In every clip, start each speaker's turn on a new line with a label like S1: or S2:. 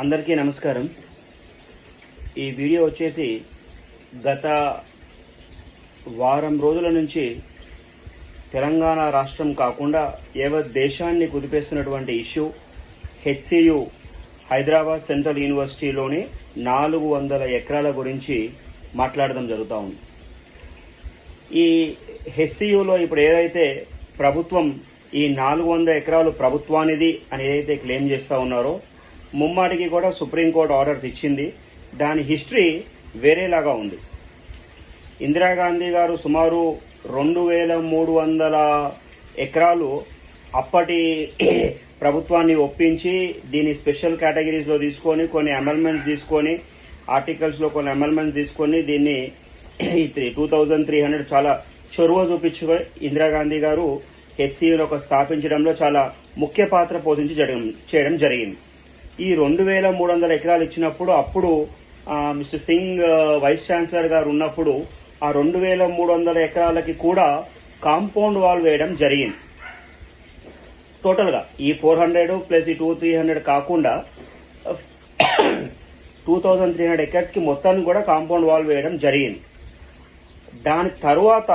S1: అందరికీ నమస్కారం. ఈ వీడియో వచ్చేసి గత వారం రోజుల నుంచి తెలంగాణ రాష్ట్రం కాకుండా యావత్ దేశాన్ని కుదిపేస్తున్నటువంటి ఇష్యూ హెచ్సియు హైదరాబాద్ సెంట్రల్ యూనివర్సిటీలోని నాలుగు వందల ఎకరాల గురించి మాట్లాడడం జరుగుతూ ఉంది. ఈ హెచ్సియులో ఇప్పుడు ఏదైతే ప్రభుత్వం ఈ నాలుగు వందల ఎకరాలు ప్రభుత్వానిది అని ఏదైతే క్లెయిమ్ చేస్తూ ఉన్నారో ముమ్మాటికి కూడా సుప్రీంకోర్టు ఆర్డర్స్ ఇచ్చింది. దాని హిస్టరీ వేరేలాగా ఉంది. ఇందిరాగాంధీ గారు సుమారు రెండు వేల మూడు వందల ఎకరాలు అప్పటి ప్రభుత్వాన్ని ఒప్పించి దీన్ని స్పెషల్ కేటగిరీస్లో తీసుకొని కొన్ని అమెండ్మెంట్స్ తీసుకొని ఆర్టికల్స్లో కొన్ని అమెండ్మెంట్స్ తీసుకొని దీన్ని three two thousand three hundred చాలా చొరవ చూపించుకొని ఇందిరాగాంధీ గారు ఎస్సీలో ఒక స్థాపించడంలో చాలా ముఖ్య పాత్ర పోషించి చేయడం జరిగింది. ఈ రెండు వేల మూడు వందల ఎకరాలు ఇచ్చినప్పుడు అప్పుడు మిస్టర్ సింగ్ వైస్ ఛాన్సలర్ గారు ఉన్నప్పుడు ఆ రెండు వేల మూడు వందల ఎకరాలకి కూడా కాంపౌండ్ వాల్ వేయడం జరిగింది. టోటల్గా ఈ ఫోర్ హండ్రెడ్ ప్లస్ ఈ టూ త్రీ హండ్రెడ్ కాకుండా టూ థౌజండ్ త్రీ హండ్రెడ్ ఎకర్స్కి మొత్తాన్ని కూడా కాంపౌండ్ వాల్ వేయడం జరిగింది. దాని తరువాత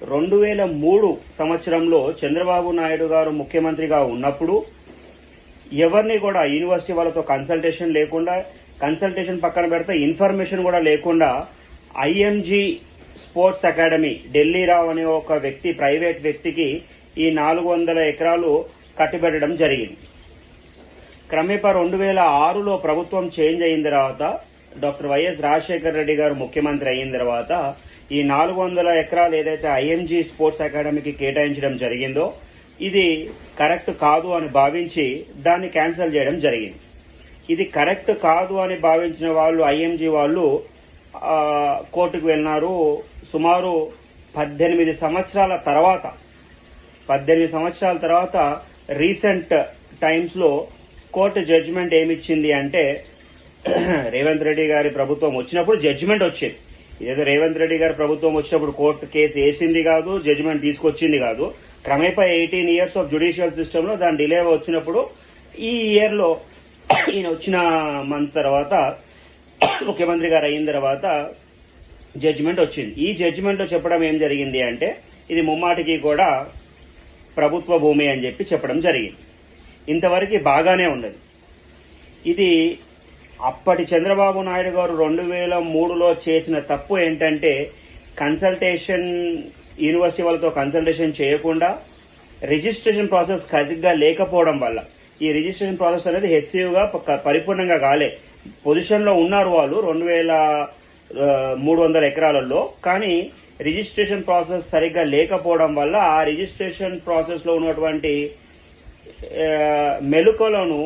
S1: రెండు వేల మూడు సంవత్సరంలో చంద్రబాబు నాయుడు గారు ముఖ్యమంత్రిగా ఉన్నప్పుడు ఎవరిని కూడా యూనివర్సిటీ వాళ్ళతో కన్సల్టేషన్ లేకుండా కన్సల్టేషన్ పక్కన పెడితే ఇన్ఫర్మేషన్ కూడా లేకుండా IMG sports academy Delhi Rao అనే ఒక వ్యక్తి ప్రైవేట్ వ్యక్తికి ఈ నాలుగు వందల ఎకరాలు కట్టిబెట్టడం జరిగింది. క్రమేపా రెండు వేల ఆరులో ప్రభుత్వం చేంజ్ అయిన తర్వాత డాక్టర్ వైఎస్ రాజశేఖర రెడ్డి గారు ముఖ్యమంత్రి అయిన తర్వాత ఈ నాలుగు వందల ఎకరాలు ఏదైతే ఐఎంజీ స్పోర్ట్స్ అకాడమీకి కేటాయించడం జరిగిందో ఇది కరెక్ట్ కాదు అని భావించి దాన్ని క్యాన్సిల్ చేయడం జరిగింది. ఇది కరెక్ట్ కాదు అని భావించిన వాళ్ళు ఐఎంజీ వాళ్ళు కోర్టుకు వెళ్ళినారు. సుమారు పద్దెనిమిది సంవత్సరాల తర్వాత పద్దెనిమిది సంవత్సరాల తర్వాత రీసెంట్ టైమ్స్లో కోర్టు జడ్జిమెంట్ ఏమిచ్చింది అంటే రేవంత్ రెడ్డి గారి ప్రభుత్వం వచ్చినప్పుడు జడ్జిమెంట్ వచ్చింది. ఏదో రేవంత్ రెడ్డి గారు ప్రభుత్వం వచ్చినప్పుడు కోర్టు కేసు వేసింది కాదు జడ్జిమెంట్ తీసుకొచ్చింది కాదు. క్రమేపా ఎయిటీన్ ఇయర్స్ ఆఫ్ జ్యుడిషియల్ సిస్టమ్లో దాని డిలే వచ్చినప్పుడు ఈ ఇయర్లో ఈయన వచ్చిన మంత్ తర్వాత ముఖ్యమంత్రి గారు అయిన తర్వాత జడ్జిమెంట్ వచ్చింది. ఈ జడ్జిమెంట్లో చెప్పడం ఏం జరిగింది అంటే ఇది ముమ్మాటికి కూడా ప్రభుత్వ భూమి అని చెప్పి చెప్పడం జరిగింది. ఇంతవరకు బాగానే ఉన్నది. ఇది అప్పటి చంద్రబాబు నాయుడు గారు రెండు వేల మూడులో చేసిన తప్పు ఏంటంటే కన్సల్టేషన్ యూనివర్సిటీ వాళ్ళతో కన్సల్టేషన్ చేయకుండా రిజిస్ట్రేషన్ ప్రాసెస్ సరిగ్గా లేకపోవడం వల్ల. ఈ రిజిస్ట్రేషన్ ప్రాసెస్ అనేది హెచ్సియుగా పరిపూర్ణంగా కాలే. పొజిషన్లో ఉన్నారు వాళ్ళు రెండు వేల మూడు వందల ఎకరాలలో. కానీ రిజిస్ట్రేషన్ ప్రాసెస్ సరిగ్గా లేకపోవడం వల్ల ఆ రిజిస్ట్రేషన్ ప్రాసెస్లో ఉన్నటువంటి మెలుకలను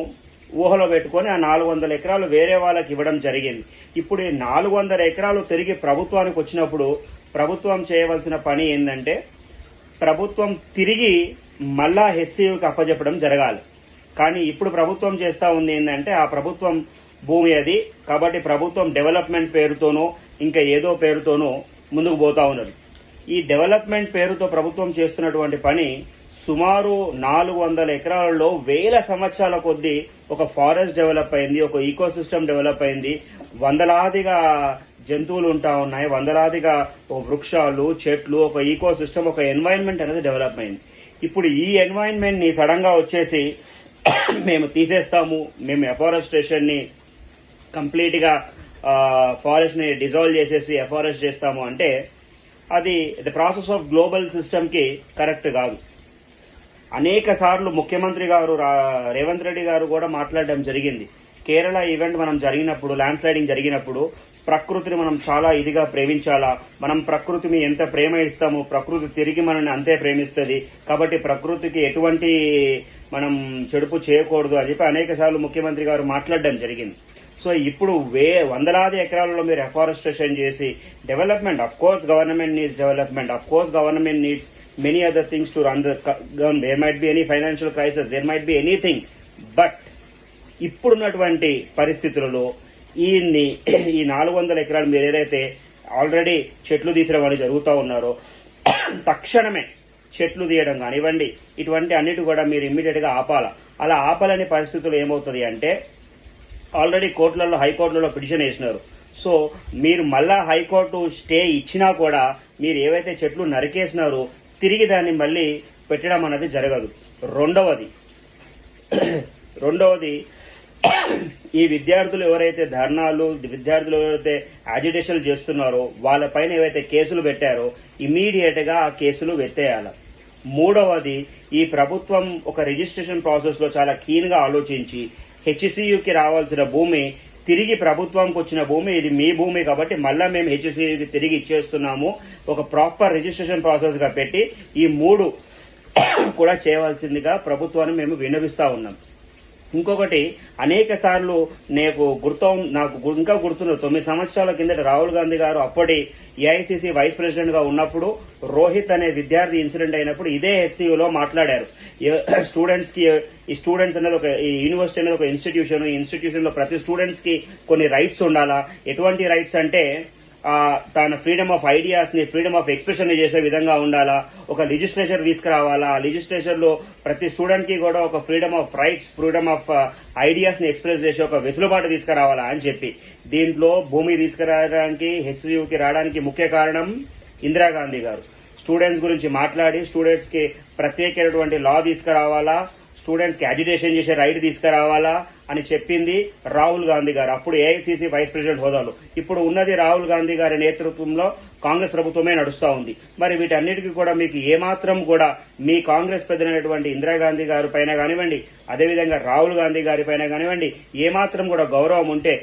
S1: ఊహలో పెట్టుకొని ఆ నాలుగు వందల ఎకరాలు వేరే వాళ్ళకి ఇవ్వడం జరిగింది. ఇప్పుడు ఈ నాలుగు వందల ఎకరాలు తిరిగి ప్రభుత్వానికి వచ్చినప్పుడు ప్రభుత్వం చేయవలసిన పని ఏంటంటే ప్రభుత్వం తిరిగి మళ్ళా హెచ్సియుకి అప్పజెప్పడం జరగాలి. కానీ ఇప్పుడు ప్రభుత్వం చేస్తూ ఉంది ఏంటంటే ఆ ప్రభుత్వం భూమి అది కాబట్టి ప్రభుత్వం డెవలప్మెంట్ పేరుతోనో ఇంకా ఏదో పేరుతోనో ముందుకు పోతా ఉన్నది. ఈ డెవలప్మెంట్ పేరుతో ప్రభుత్వం చేస్తున్నటువంటి పని సుమారు నాలుగు వందల ఎకరాలలో వేల సంవత్సరాల కొద్దీ ఒక ఫారెస్ట్ డెవలప్ అయింది ఒక ఈకో సిస్టమ్ డెవలప్ అయింది. వందలాదిగా జంతువులు ఉంటా ఉన్నాయి వందలాదిగా ఒక వృక్షాలు చెట్లు ఒక ఈకో సిస్టమ్ ఒక ఎన్వైరన్మెంట్ అనేది డెవలప్ అయింది. ఇప్పుడు ఈ ఎన్వైరన్మెంట్ని సడన్గా వచ్చేసి మేము తీసేస్తాము మేము ఎఫారెస్టేషన్ని కంప్లీట్గా ఫారెస్ట్ని డిజాల్వ్ చేసేసి ఎఫారెస్ట్ చేస్తాము అంటే అది ద ప్రాసెస్ ఆఫ్ గ్లోబల్ సిస్టమ్కి కరెక్ట్ కాదు. అనేక సార్లు ముఖ్యమంత్రి గారు రా- రేవంత్ రెడ్డి గారు కూడా మాట్లాడడం జరిగింది. కేరళ ఈవెంట్ మనం జరిగినప్పుడు ల్యాండ్ స్లైడింగ్ జరిగినప్పుడు ప్రకృతిని మనం చాలా ఇదిగా ప్రేమించాలా? మనం ప్రకృతిని ఎంత ప్రేమ ఇస్తామో? ప్రకృతి తిరిగి మనల్ని అంతే ప్రేమిస్తుంది. కాబట్టి ప్రకృతికి ఎటువంటి మనం చెడుపు చేయకూడదు అని చెప్పి అనేక సార్లు ముఖ్యమంత్రి గారు మాట్లాడడం జరిగింది. సో ఇప్పుడు వే వందలాది ఎకరాలలో మీరు ఎఫారెస్టేషన్ చేసి development of course government needs development of course government needs many other things to the government. There might be any financial crisis, there might be anything. But ఇప్పుడున్నటువంటి పరిస్థితులలో ఈయన్ని ఈ నాలుగు వందల ఎకరాలు మీరు ఏదైతే ఆల్రెడీ చెట్లు తీసిన వాళ్ళు జరుగుతూ ఉన్నారో తక్షణమే చెట్లు తీయడం కానివ్వండి ఇటువంటి అన్నిటి కూడా మీరు ఇమ్మీడియట్గా ఆపాల అలా ఆపాలని పరిస్థితులు ఏమవుతుంది అంటే ఆల్రెడీ కోర్టులలో హైకోర్టులలో పిటిషన్ వేసినారు సో మీరు మళ్ళా హైకోర్టు స్టే ఇచ్చినా కూడా మీరు ఏవైతే చెట్లు నరికేసినారో తిరిగి దాన్ని మళ్ళీ పెట్టడం అనేది జరగదు. రెండవది రెండవది ఈ విద్యార్థులు ఎవరైతే ధర్నాలు విద్యార్థులు ఎవరైతే యాజిటేషన్లు చేస్తున్నారో వాళ్ళపైన ఏవైతే కేసులు పెట్టారో ఇమీడియట్గా ఆ కేసులు వెత్తేయాలి. మూడవది ఈ ప్రభుత్వం ఒక రిజిస్ట్రేషన్ ప్రాసెస్లో చాలా కీన్గా ఆలోచించి హెచ్సియుకి రావాల్సిన భూమి తిరిగి ప్రభుత్వంకి వచ్చిన భూమి ఇది మీ భూమి కాబట్టి మళ్ళా మేము హెచ్సియుకి తిరిగి ఇచ్చేస్తున్నాము. ఒక ప్రాపర్ రిజిస్ట్రేషన్ ప్రాసెస్గా పెట్టి ఈ మూడు కూడా చేయవలసిందిగా ప్రభుత్వాన్ని మేము విన్నవిస్తా ఉన్నాం. ఇంకొకటి అనేక సార్లు నాకు గుర్తు నాకు ఇంకా గుర్తున్న తొమ్మిది సంవత్సరాల కిందట రాహుల్ గాంధీ గారు అప్పటి ఏఐసిసి వైస్ ప్రెసిడెంట్గా ఉన్నప్పుడు రోహిత్ అనే విద్యార్థి ఇన్సిడెంట్ అయినప్పుడు ఇదే ఎస్సీయూలో మాట్లాడారు. స్టూడెంట్స్కి ఈ స్టూడెంట్స్ అనేది ఒక యూనివర్సిటీ అనేది ఒక ఇన్స్టిట్యూషన్ ఈ ఇన్స్టిట్యూషన్లో ప్రతి స్టూడెంట్స్కి కొన్ని రైట్స్ ఉండాలా? ఎటువంటి రైట్స్ అంటే తన ఫ్రీడమ్ ఆఫ్ ఐడియాస్ని ఫ్రీడమ్ ఆఫ్ ఎక్స్ప్రెషన్ని చేసే విధంగా ఉండాలా? ఒక లెజిస్లేచర్ తీసుకురావాలా? ఆ లెజిస్లేచర్లో ప్రతి స్టూడెంట్కి కూడా ఒక freedom of rights freedom of ఐడియాస్ని express చేసే ఒక వెసులుబాటు తీసుకురావాలా అని చెప్పి. దీంట్లో భూమి తీసుకురావడానికి హెచ్యుకి రావడానికి ముఖ్య కారణం ఇందిరాగాంధీ గారు. స్టూడెంట్స్ గురించి మాట్లాడి స్టూడెంట్స్కి ప్రత్యేకమైనటువంటి లా తీసుకురావాలా? స్టూడెంట్స్కి అజిటేషన్ చేసే రైట్ తీసుకురావాలా? అని చెప్పింది రాహుల్ గాంధీ గారు. అప్పుడు ఏఐసిసి వైస్ ప్రెసిడెంట్ హోదాలో. ఇప్పుడు ఉన్నది రాహుల్ గాంధీ గారి నేతృత్వంలో కాంగ్రెస్ ప్రభుత్వమే నడుస్తా ఉంది. మరి వీటన్నిటికీ కూడా మీకు ఏమాత్రం కూడా మీ కాంగ్రెస్ పెద్దనటువంటి ఇందిరాగాంధీ గారి పైన కానివ్వండి అదేవిధంగా రాహుల్ గాంధీ గారి పైన కానివ్వండి ఏమాత్రం కూడా గౌరవం ఉంటే